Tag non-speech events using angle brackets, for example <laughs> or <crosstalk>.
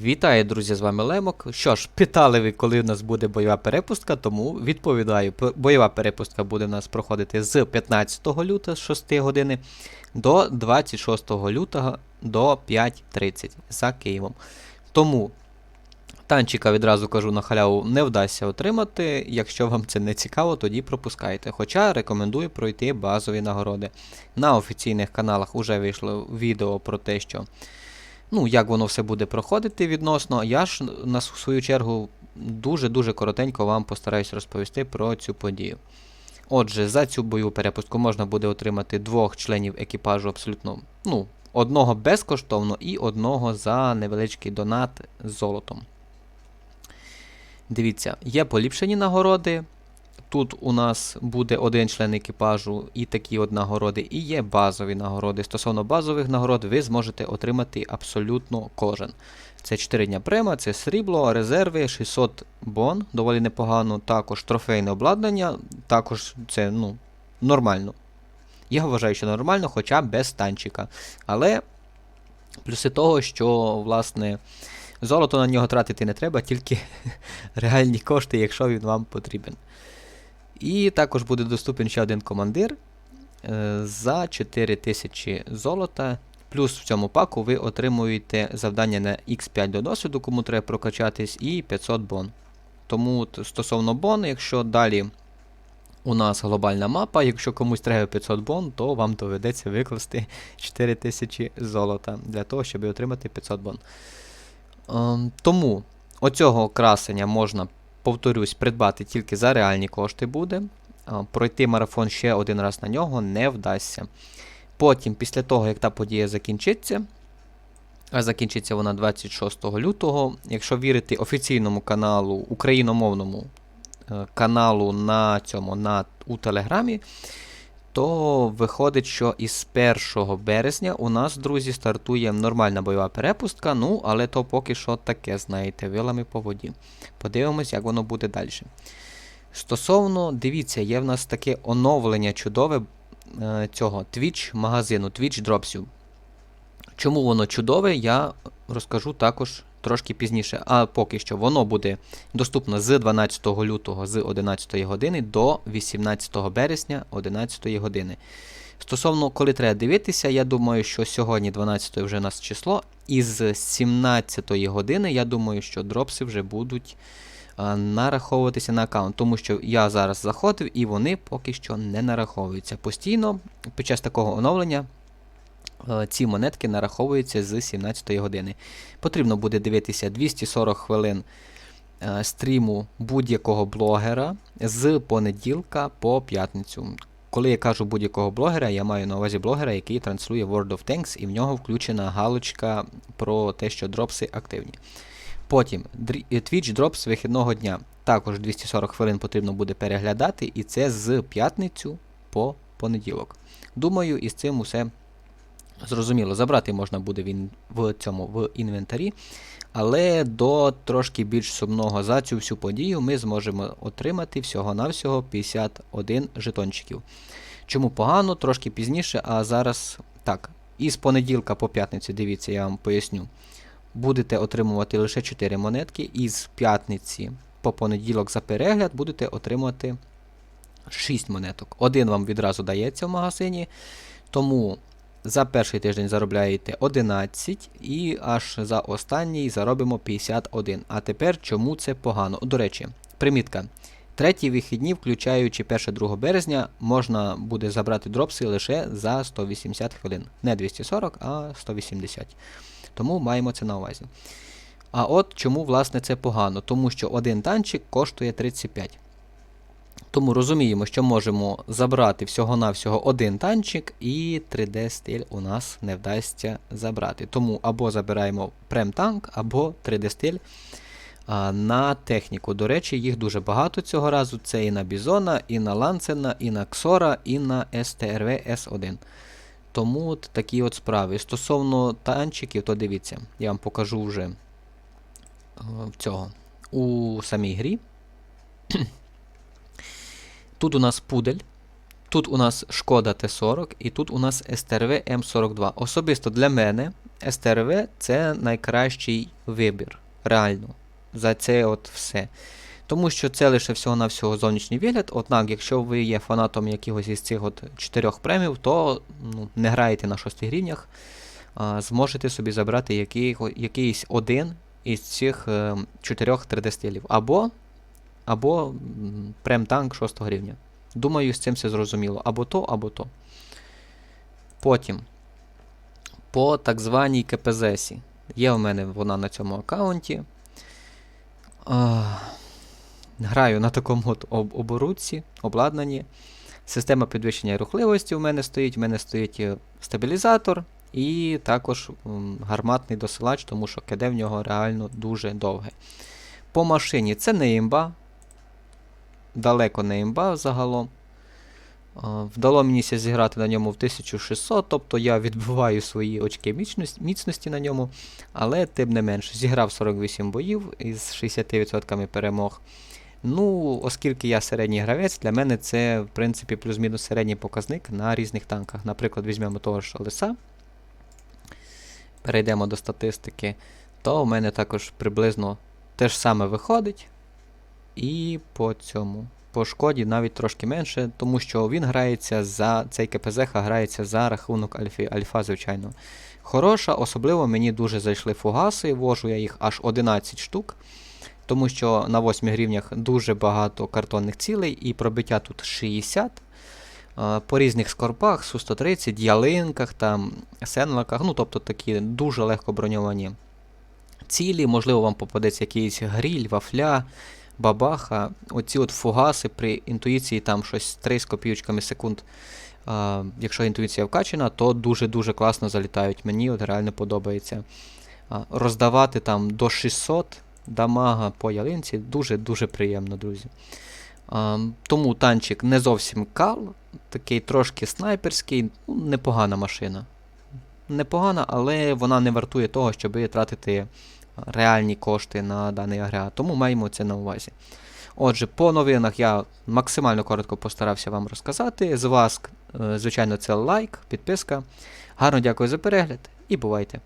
Вітаю, друзі, з вами Лемок. Що ж, питали ви, коли у нас буде бойова перепустка, тому відповідаю. Бойова перепустка буде у нас проходити з 15 лютого з 6 години до 26 лютого до 5.30 за Києвом. Тому танчика відразу кажу на халяву не вдасться отримати. Якщо вам це не цікаво, тоді пропускайте. Хоча рекомендую пройти базові нагороди. На офіційних каналах вже вийшло відео про те, що ну, як воно все буде проходити відносно. Я ж на свою чергу дуже-дуже коротенько вам постараюсь розповісти про цю подію. Отже, за цю бойову перепустку можна буде отримати двох членів екіпажу абсолютно, ну, одного безкоштовно і одного за невеличкий донат з золотом. Дивіться, є поліпшені нагороди. Тут у нас буде один член екіпажу і такі от нагороди, і є базові нагороди. Стосовно базових нагород, ви зможете отримати абсолютно кожен. Це 4 дня према, це срібло, резерви, 600 бон, доволі непогано. Також трофейне обладнання, також це ну, нормально. Я вважаю, що нормально, хоча без танчика. Але плюси того, що, власне, золото на нього тратити не треба, тільки <laughs> реальні кошти, якщо він вам потрібен. І також буде доступен ще один командир е, за 4000 золота. Плюс в цьому паку ви отримуєте завдання на X5 до досвіду, кому треба прокачатись, і 500 бон. Тому стосовно бон, якщо далі у нас глобальна мапа, якщо комусь треба 500 бон, то вам доведеться викласти <laughs> 4000 золота для того, щоб отримати 500 бон. Ем, тому оцього красення можна повторюсь, придбати тільки за реальні кошти буде. Пройти марафон ще один раз на нього не вдасться. Потім, після того, як та подія закінчиться, а закінчиться вона 26 лютого, якщо вірити офіційному каналу, україномовному е, каналу на цьому, на, у Телеграмі, то виходить, що із 1 березня у нас, друзі, стартує нормальна бойова перепустка. Ну, але то поки що таке, знаєте, вилами по воді. Подивимось, як воно буде далі. Стосовно, дивіться, є в нас таке оновлення чудове е, цього Twitch магазину, Twitch Dropsів. Чому воно чудове, я розкажу також трошки пізніше. А поки що воно буде доступно з 12 лютого з 11 години до 18 березня 11 години. Стосовно, коли треба дивитися, я думаю, що сьогодні 12 вже у нас число, і з 17 години я думаю, що дропси вже будуть а, нараховуватися на аккаунт, тому що я зараз заходив і вони поки що не нараховуються. Постійно під час такого оновлення ці монетки нараховуються з 17 години. Потрібно буде дивитися 240 хвилин е, стріму будь-якого блогера з понеділка по п'ятницю. Коли я кажу будь-якого блогера, я маю на увазі блогера, який транслює World of Tanks, і в нього включена галочка про те, що дропси активні. Потім е, Twitch Drops вихідного дня. Також 240 хвилин потрібно буде переглядати, і це з п'ятницю по понеділок. Думаю, із цим усе зрозуміло. Забрати можна буде він в цьому в інвентарі. Але до трошки більш сумного за цю всю подію ми зможемо отримати всього-навсього 51 жетончиків. Чому погано, трошки пізніше, а зараз так. Із понеділка по п'ятницю, дивіться, я вам поясню. Будете отримувати лише 4 монетки, і з п'ятниці по понеділок за перегляд будете отримувати 6 монеток. Один вам відразу дається в магазині, тому за перший тиждень заробляєте 11 і аж за останній заробимо 51. А тепер чому це погано? До речі, примітка. Треті вихідні, включаючи 1-2 березня, можна буде забрати дропси лише за 180 хвилин. Не 240, а 180. Тому маємо це на увазі. А от чому, власне, це погано? Тому що один танчик коштує 35. Тому розуміємо, що можемо забрати всього-навсього один танчик, і 3D стиль у нас не вдасться забрати. Тому або забираємо прем-танк, або 3D стиль а, на техніку. До речі, їх дуже багато цього разу. Це і на Бізона, і на Ланцена, і на Ксора, і на СТРВ С1. Тому от такі от справи. Стосовно танчиків, то дивіться, я вам покажу вже е, цього у самій грі. Тут у нас пудель, тут у нас Шкода Т40 і тут у нас СТРВ М42. Особисто для мене СТРВ це найкращий вибір. Реально. За це от все. Тому що це лише всього-навсього зовнішній вигляд. Однак, якщо ви є фанатом якогось із цих от чотирьох премів, то ну, не граєте на шостих рівнях, а, зможете собі забрати який, якийсь один із цих е, чотирьох 3D-стилів. Або, або прем-танк 6 рівня. Думаю, з цим все зрозуміло. Або то, або то. Потім. По так званій КПЗСі. Є у мене вона на цьому аккаунті. А, Граю на такому от об- оборудці, обладнанні. Система підвищення рухливості у мене стоїть. У мене стоїть е, стабілізатор і також гарматний досилач, тому що КД в нього реально дуже довге. По машині це не імба. Далеко не імба загалом. Вдало мені зіграти на ньому в 1600, тобто я відбиваю свої очки міцності, на ньому, але тим не менш, зіграв 48 боїв із 60% перемог. Ну, оскільки я середній гравець, для мене це, в принципі, плюс-мінус середній показник на різних танках. Наприклад, візьмемо того ж Лиса. Перейдемо до статистики, то у мене також приблизно те ж саме виходить. І по цьому. По шкоді навіть трошки менше, тому що він грається за цей КПЗ грається за рахунок альфи, альфа, звичайно. Хороша, особливо мені дуже зайшли фугаси, вожу я їх аж 11 штук, тому що на 8 гривнях дуже багато картонних цілей і пробиття тут 60. Е, По різних скорпах, Су-130, ялинках, там, сенлаках, ну тобто такі дуже легко броньовані цілі, можливо, вам попадеться якийсь гріль, вафля, бабаха. Оці от фугаси при інтуїції там щось 3 з копійочками секунд. А, якщо інтуїція вкачена, то дуже-дуже класно залітають. Мені от реально подобається. А, роздавати там до 600 дамага по ялинці дуже-дуже приємно, друзі. А, тому танчик не зовсім кал, такий трошки снайперський, ну, непогана машина. Непогана, але вона не вартує того, щоб тратити реальні кошти на даний агрегат. Тому маємо це на увазі. Отже, по новинах я максимально коротко постарався вам розказати. З вас, е, звичайно, це лайк, підписка. Гарно дякую за перегляд і бувайте!